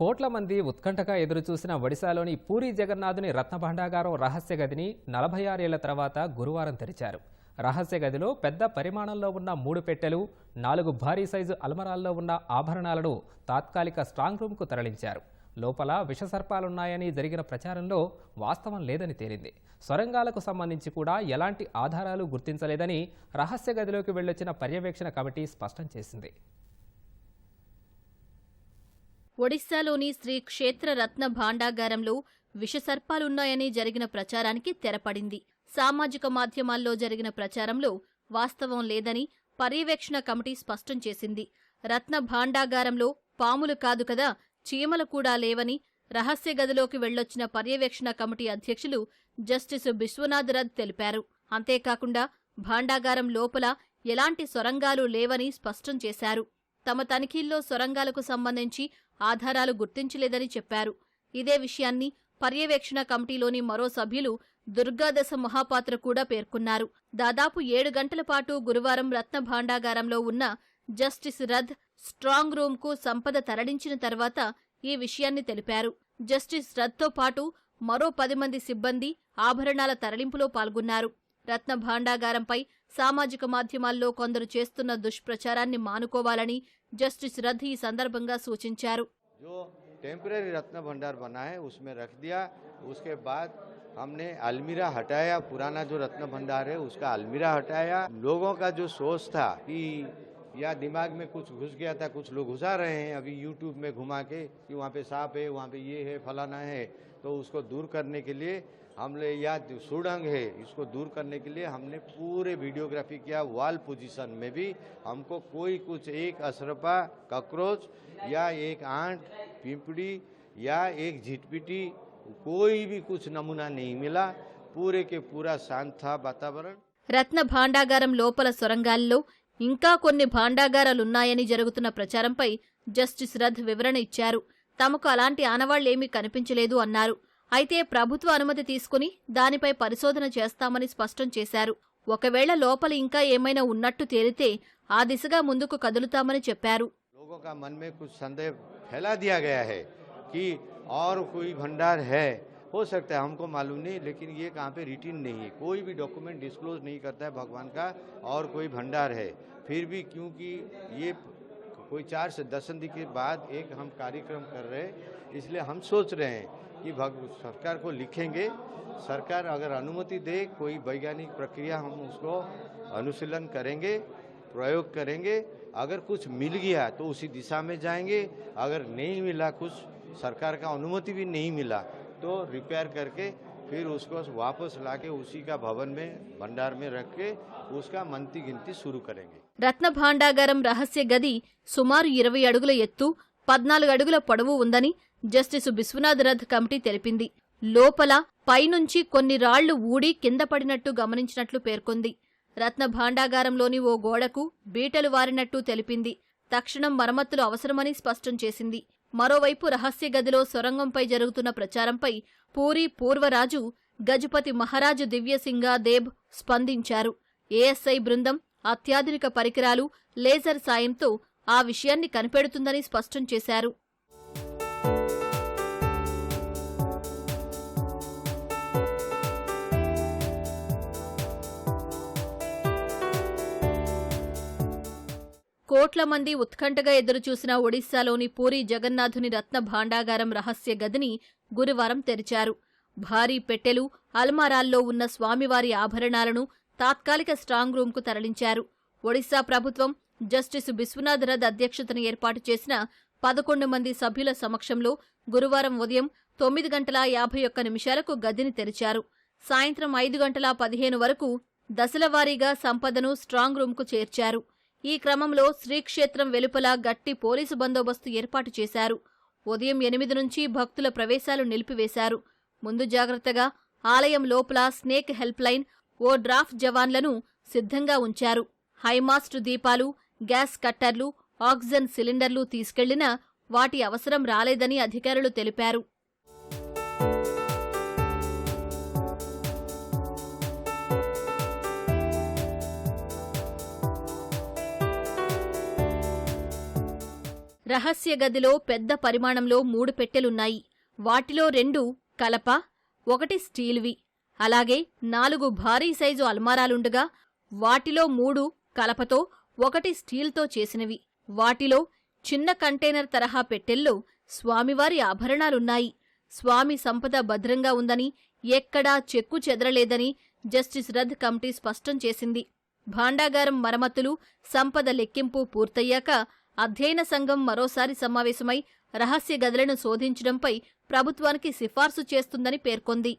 కోట్ల మంది ఉత్కంఠగా ఎదురుచూసిన ఒడిశాలోని పూరి జగన్నాథుని రత్నభాండాగారం రహస్య గదిని నలభై ఆరేళ్ళ తర్వాత గురువారం తెరిచారు. రహస్య గదిలో పెద్ద పరిమాణంలో ఉన్న మూడు పెట్టెలు నాలుగు భారీ సైజు అల్మరాల్లో ఉన్న ఆభరణాలను తాత్కాలిక స్ట్రాంగ్ రూమ్కు తరలించారు. లోపల విషసర్పాలున్నాయని జరిగిన ప్రచారంలో వాస్తవం లేదని తేలింది. సొరంగాలకు సంబంధించి కూడా ఎలాంటి ఆధారాలు గుర్తించలేదని రహస్య గదిలోకి వెళ్ళొచ్చిన పర్యవేక్షణ కమిటీ స్పష్టం చేసింది. ఒడిశాలోని శ్రీ క్షేత్ర రత్న భాండాగారంలో విషసర్పాలున్నాయని జరిగిన ప్రచారానికి తెరపడింది. సామాజిక మాధ్యమాల్లో జరిగిన ప్రచారంలో వాస్తవం లేదని పర్యవేక్షణ కమిటీ స్పష్టం చేసింది. రత్న భాండాగారంలో పాములు కాదు కదా చీమలు కూడా లేవని రహస్య గదిలోకి వెళ్ళొచ్చిన పర్యవేక్షణ కమిటీ అధ్యక్షులు జస్టిస్ విశ్వనాథ్ రథ్ తెలిపారు. అంతేకాకుండా భాండాగారం లోపల ఎలాంటి సొరంగాలు లేవని స్పష్టం చేశారు. తమ తనిఖీల్లో సొరంగాలకు సంబంధించి ఆధారాలు గుర్తించలేదని చెప్పారు. ఇదే విషయాన్ని పర్యవేక్షణ కమిటీలోని మరో సభ్యులు దుర్గాదశ మహాపాత్ర కూడా పేర్కొన్నారు. దాదాపు ఏడు గంటల పాటు గురువారం రత్న భాండాగారంలో ఉన్న జస్టిస్ రథ్ స్ట్రాంగ్ రూమ్కు సంపద తరలించిన తర్వాత ఈ విషయాన్ని తెలిపారు. జస్టిస్ రథ్తో పాటు మరో పది మంది సిబ్బంది ఆభరణాల తరలింపులో పాల్గొన్నారు. రత్న భాండాగారంపై సామాజిక మాధ్యమాల్లో కొందరు చేస్తున్న దుష్ప్రచారాన్ని మానుకోవాలని జస్టిస్ రథ్ ఈ సందర్భంగా సూచించారు जो टेम्परेरी रत्न भंडार बना है उसमें रख दिया उसके बाद हमने अलमीरा हटाया पुराना जो रत्न भंडार है उसका अलमीरा हटाया लोगों का जो सोच था कि या दिमाग में कुछ घुस गया था कुछ लोग घुसा रहे हैं अभी यूट्यूब में घुमा के कि वहाँ पे सांप है वहाँ पे ये है फलाना है तो उसको दूर करने के लिए हमने या जो सुडंग है इसको दूर करने के लिए हमने पूरे वीडियोग्राफी किया वॉल पोजीशन में भी हमको कोई कुछ एक अशरपा कॉकरोच या एक आंट पिंपड़ी या एक झिटपिटी कोई भी कुछ नमूना नहीं मिला पूरे के पूरा शांत था वातावरण రత్న భాండాగారం లోపల సొరంగాల్లో ఇంకా కొన్ని భాండాగారాలున్నాయని జరుగుతున్న ప్రచారంపై జస్టిస్ రథ్ వివరణ ఇచ్చారు తమకు అలాంటి ఆనవాళ్లేమీ కనిపించలేదు అన్నారు అయితే ప్రభుత్వ అనుమతి తీసుకుని దానిపై పరిశోధన చేస్తామని స్పష్టం చేశారు ఒకవేళ లోపల ఇంకా ఏమైనా ఉన్నట్టు తేలితే ఆ దిశగా ముందుకు కదులుతామని చెప్పారు लोगों का मन में कुछ संदेह फैला दिया गया है कि और कोई भंडार है हो सकता है हमको मालूम नहीं लेकिन ये कहाँ पे रिटिन नहीं है कोई भी डॉक्यूमेंट डिस्क्लोज नहीं करता है भगवान का और कोई भंडार है फिर भी क्योंकि ये कोई चार से दशंधि के बाद एक हम कार्यक्रम कर रहे हैं इसलिए हम सोच रहे हैं कि भग सरकार को लिखेंगे सरकार अगर अनुमति दे कोई वैज्ञानिक प्रक्रिया हम उसको अनुशीलन करेंगे प्रयोग करेंगे अगर कुछ मिल गया तो उसी दिशा में जाएंगे अगर नहीं मिला कुछ सरकार का अनुमति भी नहीं मिला तो रिपेयर करके फिर उसको वापस लाके उसी का भवन में भंडार में रख के उसका मनती गिनती शुरू करेंगे రత్న భాండాగారం రహస్య గది సుమారు ఇరవై అడుగుల ఎత్తు పద్నాలుగు అడుగుల పొడవు ఉందని జస్టిస్ విశ్వనాథ్ రథ్ కమిటీ తెలిపింది. లోపల పైనుంచి కొన్ని రాళ్ళు ఊడి కింద పడినట్టు గమనించినట్లు పేర్కొంది. రత్న భాండాగారంలోని ఓ గోడకు బీటలు వారినట్టు తెలిపింది. తక్షణం మరమ్మతులు అవసరమని స్పష్టం చేసింది. మరోవైపు రహస్య గదిలో సొరంగంపై జరుగుతున్న ప్రచారంపై పూరి పూర్వరాజు గజపతి మహారాజు దివ్యసింగా దేబ్ స్పందించారు. ఏఎస్ఐ బృందం అత్యాధునిక పరికరాలు లేజర్ సాయంతో ఆ విషయాన్ని కనిపెడుతుందని స్పష్టం చేశారు. కోట్ల మంది ఉత్కంఠగా ఎదురుచూసిన ఒడిశాలోని పూరి జగన్నాథుని రత్న భాండాగారం రహస్య గదిని గురువారం తెరిచారు. భారీ పెట్టెలు అల్మారాల్లో ఉన్న స్వామివారి ఆభరణాలను తాత్కాలిక స్ట్రాంగ్ రూమ్కు తరలించారు. ఒడిశా ప్రభుత్వం జస్టిస్ విశ్వనాథ్ రథ్ అధ్యక్షతన ఏర్పాటు చేసిన పదకొండు మంది సభ్యుల సమక్షంలో గురువారం ఉదయం తొమ్మిది గంటల యాభై ఒక్క నిమిషాలకు గదిని తెరిచారు. సాయంత్రం ఐదు గంటల పదిహేను వరకు దశలవారీగా సంపదను స్ట్రాంగ్ రూంకు చేర్చారు. ఈ క్రమంలో శ్రీక్షేత్రం వెలుపల గట్టి పోలీసు బందోబస్తు ఏర్పాటు చేశారు. ఉదయం ఎనిమిది నుంచి భక్తుల ప్రవేశాలు నిలిపివేశారు. ముందు జాగ్రత్తగా ఆలయం లోపల స్నేక్ హెల్ప్ లైన్ ఓ డ్రాఫ్ట్ జవాన్లను సిద్ధంగా ఉంచారు. హైమాస్ట్ దీపాలు గ్యాస్ కట్టర్లు ఆక్సిజన్ సిలిండర్లు తీసుకెళ్ళినా వాటి అవసరం రాలేదని అధికారులు తెలిపారు. రహస్య గదిలో పెద్ద పరిమాణంలో మూడు పెట్టెలున్నాయి. వాటిలో రెండు కలప ఒకటి స్టీల్వి. అలాగే నాలుగు భారీ సైజు అల్మారాలుండగా వాటిలో మూడు కలపతో ఒకటి స్టీల్తో చేసినవి. వాటిలో చిన్న కంటైనర్ తరహా పెట్టెల్లో స్వామివారి ఆభరణాలున్నాయి. స్వామి సంపద భద్రంగా ఉందని ఎక్కడా చెక్కు చెదరలేదని జస్టిస్ రథ్ కమిటీ స్పష్టం చేసింది. భాండాగారం మరమ్మతులు సంపద లెక్కింపు పూర్తయ్యాక అధ్యయన సంఘం మరోసారి సమావేశమై రహస్య గదులను శోధించడంపై ప్రభుత్వానికి సిఫార్సు చేస్తుందని పేర్కొంది.